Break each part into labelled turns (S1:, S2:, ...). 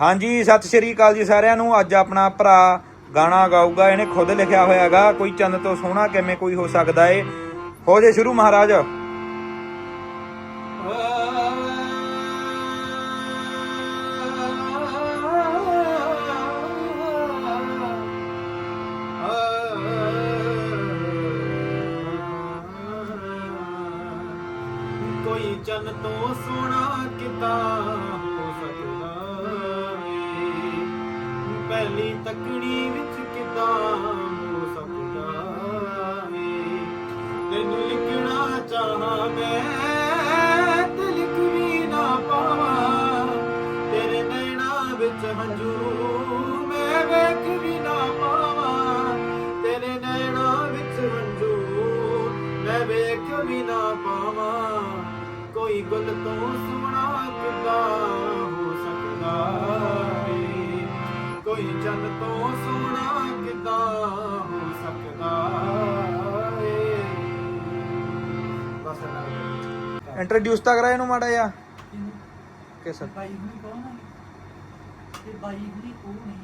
S1: ਹਾਂਜੀ, ਸਤਿ ਸ਼੍ਰੀ ਅਕਾਲ ਜੀ ਸਾਰਿਆਂ ਨੂੰ। ਅੱਜ ਆਪਣਾ ਭਰਾ ਗਾਣਾ ਗਾਊਗਾ। ਇਹਨੇ ਖੁਦ ਲਿਖਿਆ ਹੋਇਆ ਕੋਈ ਚੰਦ ਤੋਂ ਸੋਹਣਾ ਕਿਵੇਂ ਕੋਈ ਹੋ ਸਕਦਾ ਏ? ਹੋ ਜੇ ਸ਼ੁਰੂ ਮਹਾਰਾਜ।
S2: ਕੋਈ ਚੰਨ ਤੋਂ ਸੋਹਣਾ ਕਿਤਾ ਹੋ ਸਕਦਾ? ਏ ਪਹਿਲੀ ਤਕੜੀ ਵਿੱਚ ਕਿਤਾ ਹੋ ਸਕਦਾ ਏ? ਤੈਨੂੰ ਲਿਖਣਾ ਚਾਹਾਂ ਮੈਂ ਤੇ ਲਿਖ ਵੀ ਨਾ ਪਾਵਾਂ। ਤੇਰੇ ਨੈਣਾ ਵਿੱਚ ਹੰਝੂ ਮੈਂ ਵੇਖ ਵੀ ਨਾ ਪਾਵਾਂ। ਤੇਰੇ ਨੈਣਾ ਵਿੱਚ ਹੰਝੂ ਮੈਂ ਵੇਖ ਵੀ ਨਾ ਪਾਵਾਂ। ਕੋਈ ਗੁੱਲ ਤੋਂ ਸੋਹਣਾ
S1: ਇੰਟਰੋਡਿਊਸ ਤਾਂ ਕਰਾ ਇਹਨੂੰ ਮਾੜਾ ਜਿਹਾ। ਕਿਸ
S3: ਬਾਈ ਹੁਣੀ ਕੌਣ ਆ ਇਹ ਬਾਈ ਹੁਣੀ ਉਹ ਨੇ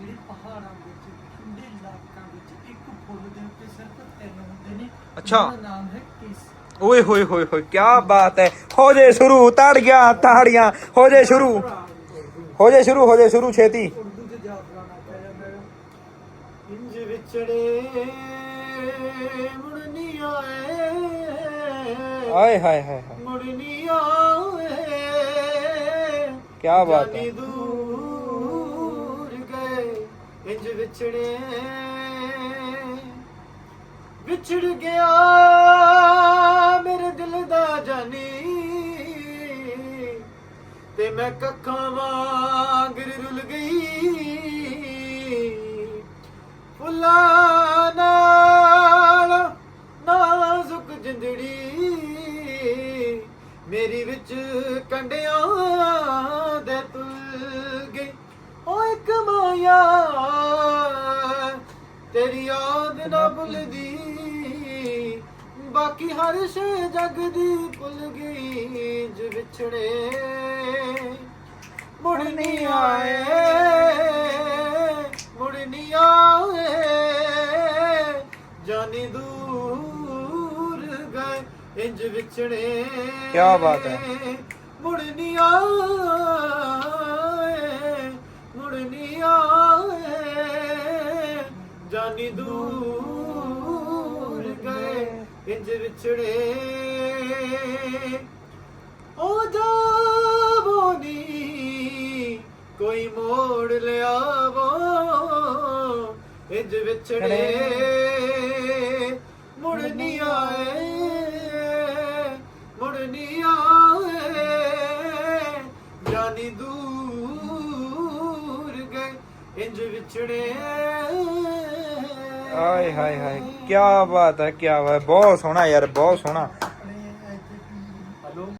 S3: ਜਿਹੜੇ ਪਹਾੜਾਂ ਵਿੱਚ ਠੰਡੇ ਇਲਾਕਿਆਂ ਵਿੱਚ ਇੱਕ ਫੁੱਲ ਦੇ ਉੱਤੇ ਸਿਰਫ ਤਿੰਨ ਹੁੰਦੇ ਨੇ।
S1: ਅੱਛਾ।
S3: ਉਹਨਾਂ ਦਾ ਨਾਮ ਹੈ ਕਿਸ।
S1: ਓਏ ਹੋਏ ਹੋਏ ਹੋਏ ਕੀ ਬਾਤ ਹੈ। ਹੋ ਜੇ ਸ਼ੁਰੂ ਤਾੜੀਆਂ ਤਾੜੀਆਂ। ਹੋ ਜੇ ਸ਼ੁਰੂ। ਹੋ ਜੇ ਸ਼ੁਰੂ ਹੋ ਜੇ ਸ਼ੁਰੂ ਛੇਤੀ।
S3: ਉਰਦੂ ਚ ਜਾ ਜਾਂਦਾ ਹੈ
S2: ਵਿਛੜੇ ਮੁੜ ਨਹੀਂ ਆਏ।
S1: ਆਏ ਹਾਏ ਹਾਏ ਹਾਏ।
S2: ਮੁੜ ਨਹੀਂ ਆਏ।
S1: ਕਿਆ ਬਾਤ ਹੈ।
S2: ਦੂਰ ਗਏ ਇੰਜ ਵਿਛੜੇ। ਵਿਛੜ ਗਿਆ ਮੇਰੇ ਦਿਲ ਦਾ ਜਾਨੀ। ਤੇ ਮੈਂ ਕੱਖਾਂ ਵਾਂਗ ਰੁਲ ਗਈ। ਮੇਰੀ ਵਿੱਚ ਕੰਡਿਆਂ ਦੇ ਤੁਲ ਓ ਇੱਕ ਮਾਇਆ ਤੇਰੀ ਯਾਦ ਨਾ ਭੁੱਲਦੀ ਬਾਕੀ ਹਰ ਸ਼ੈ ਜਗ ਦੀ ਭੁੱਲ ਗਈ ਜ ਵਿਛੜੇ ਮੁੜ ਨਹੀਂ ਆਏ। ਇੰਜ ਵਿਛੜੇ।
S1: ਕਿਆ ਬਾਤ ਹੈ।
S2: ਮੁੜ ਨਹੀਂ ਆਏ ਮੁੜ ਨਹੀਂ ਆਏ। ਜਾਨੀ ਦੂਰ ਗਏ ਇੰਜ ਵਿਛੜੇ। ਓ ਜਾਵੋ ਨੀ ਕੋਈ ਮੋੜ ਲਿਆਵੋ। ਇੰਜ ਵਿਛੜੇ। ਮੁੜ ਜਾਨੀ ਦੂਰ ਗਏ, ਇੰਜ ਵਿਛੜੇ।
S1: ਆਏ ਹਾਏ ਹਾਏ ਕੀ ਬਾਤ ਹੈ ਕੀ ਬਾਤ ਹੈ। ਬਹੁਤ ਸੋਹਣਾ ਯਾਰ, ਬਹੁਤ ਸੋਹਣਾ।